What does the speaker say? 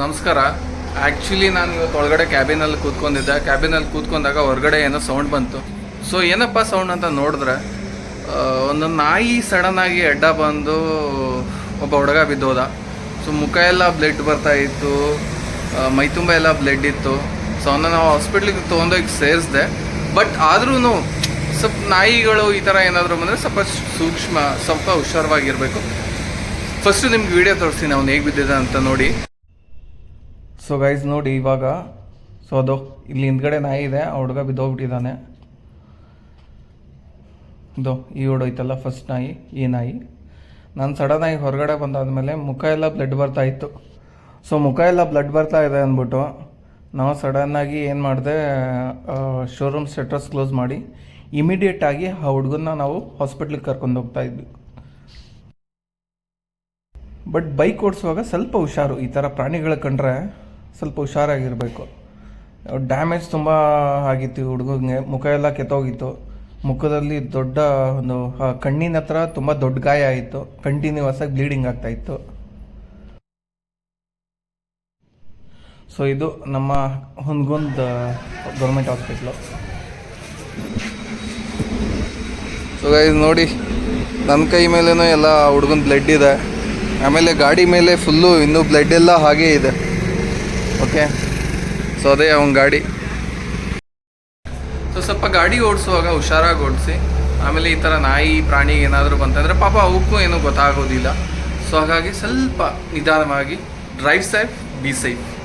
ನಮಸ್ಕಾರ. ಆ್ಯಕ್ಚುಲಿ ನಾನು ಇವತ್ತು ಒಳಗಡೆ ಕ್ಯಾಬಿನಲ್ಲಿ ಕೂತ್ಕೊಂಡಿದ್ದೆ. ಕ್ಯಾಬಿನಲ್ಲಿ ಕೂತ್ಕೊಂಡಾಗ ಹೊರಗಡೆ ಏನೋ ಸೌಂಡ್ ಬಂತು. ಸೊ ಏನಪ್ಪ ಸೌಂಡ್ ಅಂತ ನೋಡಿದ್ರೆ ಒಂದು ನಾಯಿ ಸಡನ್ನಾಗಿ ಅಡ್ಡ ಬಂದು ಒಬ್ಬ ಹುಡುಗ ಬಿದ್ದೋದ. ಸೊ ಮುಖ ಎಲ್ಲ ಬ್ಲಡ್ ಬರ್ತಾ ಇತ್ತು. ಮೈ ತುಂಬ ಎಲ್ಲ ಬ್ಲಡ್ ಇತ್ತು. ಸೊ ಅವನ್ನ ನಾವು ಹಾಸ್ಪಿಟ್ಲಿಗೆ ತೊಗೊಂಡೋಗಿ ಸೇರಿಸ್ದೆ. ಬಟ್ ಆದ್ರೂ ಸ್ವಲ್ಪ ನಾಯಿಗಳು ಈ ಥರ ಏನಾದರೂ ಬಂದರೆ ಸ್ವಲ್ಪ ಸೂಕ್ಷ್ಮ, ಸ್ವಲ್ಪ ಹುಷಾರವಾಗಿರಬೇಕು. ಫಸ್ಟು ನಿಮ್ಗೆ ವಿಡಿಯೋ ತೋರಿಸ್ತೀನಿ ಅವ್ನು ಹೇಗೆ ಬಿದ್ದಿದೆ ಅಂತ ನೋಡಿ. ಸೊ ಗೈಸ್ ನೋಡಿ ಇವಾಗ. ಸೊ ಅದು ಇಲ್ಲಿ ಹಿಂದ್ಗಡೆ ನಾಯಿ ಇದೆ, ಆ ಹುಡುಗ ಬಿದ್ದೋಗ್ಬಿಟ್ಟಿದ್ದಾನೆ. ಇದು ಈ ಹೊಡೋಯ್ತಲ್ಲ ಫಸ್ಟ್ ನಾಯಿ, ಈ ನಾಯಿ. ನಾನು ಸಡನ್ನಾಗಿ ಹೊರಗಡೆ ಬಂದಾದಮೇಲೆ ಮುಖ ಎಲ್ಲ ಬ್ಲಡ್ ಬರ್ತಾ ಇತ್ತು. ಸೊ ಮುಖ ಎಲ್ಲ ಬ್ಲಡ್ ಬರ್ತಾ ಇದೆ ಅಂದ್ಬಿಟ್ಟು ನಾವು ಸಡನ್ನಾಗಿ ಏನು ಮಾಡಿದೆ ಶೋರೂಮ್ ಸೆಟ್ರಸ್ ಕ್ಲೋಸ್ ಮಾಡಿ ಇಮಿಡಿಯೇಟಾಗಿ ಆ ಹುಡುಗನ್ನ ನಾವು ಹಾಸ್ಪಿಟ್ಲಿಗೆ ಕರ್ಕೊಂಡು ಹೋಗ್ತಾ ಇದ್ವಿ. ಬಟ್ ಬೈಕ್ ಓಡಿಸುವಾಗ ಸ್ವಲ್ಪ ಹುಷಾರು. ಈ ಥರ ಪ್ರಾಣಿಗಳ ಕಂಡ್ರೆ ಸ್ವಲ್ಪ ಹುಷಾರಾಗಿರಬೇಕು. ಡ್ಯಾಮೇಜ್ ತುಂಬ ಆಗಿತ್ತು ಹುಡುಗನಿಗೆ ಮುಖ ಎಲ್ಲ ಕೆತ್ತೋಗಿತ್ತು. ಮುಖದಲ್ಲಿ ದೊಡ್ಡ ಒಂದು ಕಣ್ಣಿನ ಹತ್ರ ತುಂಬ ದೊಡ್ಡ ಗಾಯ ಆಯಿತು. ಕಂಟಿನ್ಯೂಸ್ ಆಗಿ ಬ್ಲೀಡಿಂಗ್ ಆಗ್ತಾ ಇತ್ತು. ಸೊ ಇದು ನಮ್ಮ ಹುನ್ಗುಂದ್ ಗೌರ್ಮೆಂಟ್ ಹಾಸ್ಪಿಟ್ಲು ಸೊ ಇದು ನೋಡಿ ನನ್ನ ಕೈ ಮೇಲೇನೂ ಎಲ್ಲ ಹುಡುಗನ ಬ್ಲಡ್ ಇದೆ. ಆಮೇಲೆ ಗಾಡಿ ಮೇಲೆ ಫುಲ್ಲು ಇನ್ನೂ ಬ್ಲಡ್ ಎಲ್ಲ ಹಾಗೇ ಇದೆ. ಓಕೆ ಸೊ ಅದೇ ಅವನ ಗಾಡಿ. ಸೊ ಸ್ವಲ್ಪ ಗಾಡಿ ಓಡಿಸುವಾಗ ಹುಷಾರಾಗಿ ಓಡಿಸಿ ಆಮೇಲೆ ಈ ಥರ ನಾಯಿ, ಪ್ರಾಣಿ ಏನಾದರೂ ಬಂತಂದರೆ ಪಾಪ ಅವಕ್ಕೂ ಏನೂ ಗೊತ್ತಾಗೋದಿಲ್ಲ. ಸೊ ಹಾಗಾಗಿ ಸ್ವಲ್ಪ ನಿಧಾನವಾಗಿ ಡ್ರೈವ್ ಸೇಫ್ ಬಿ ಸೇಫ್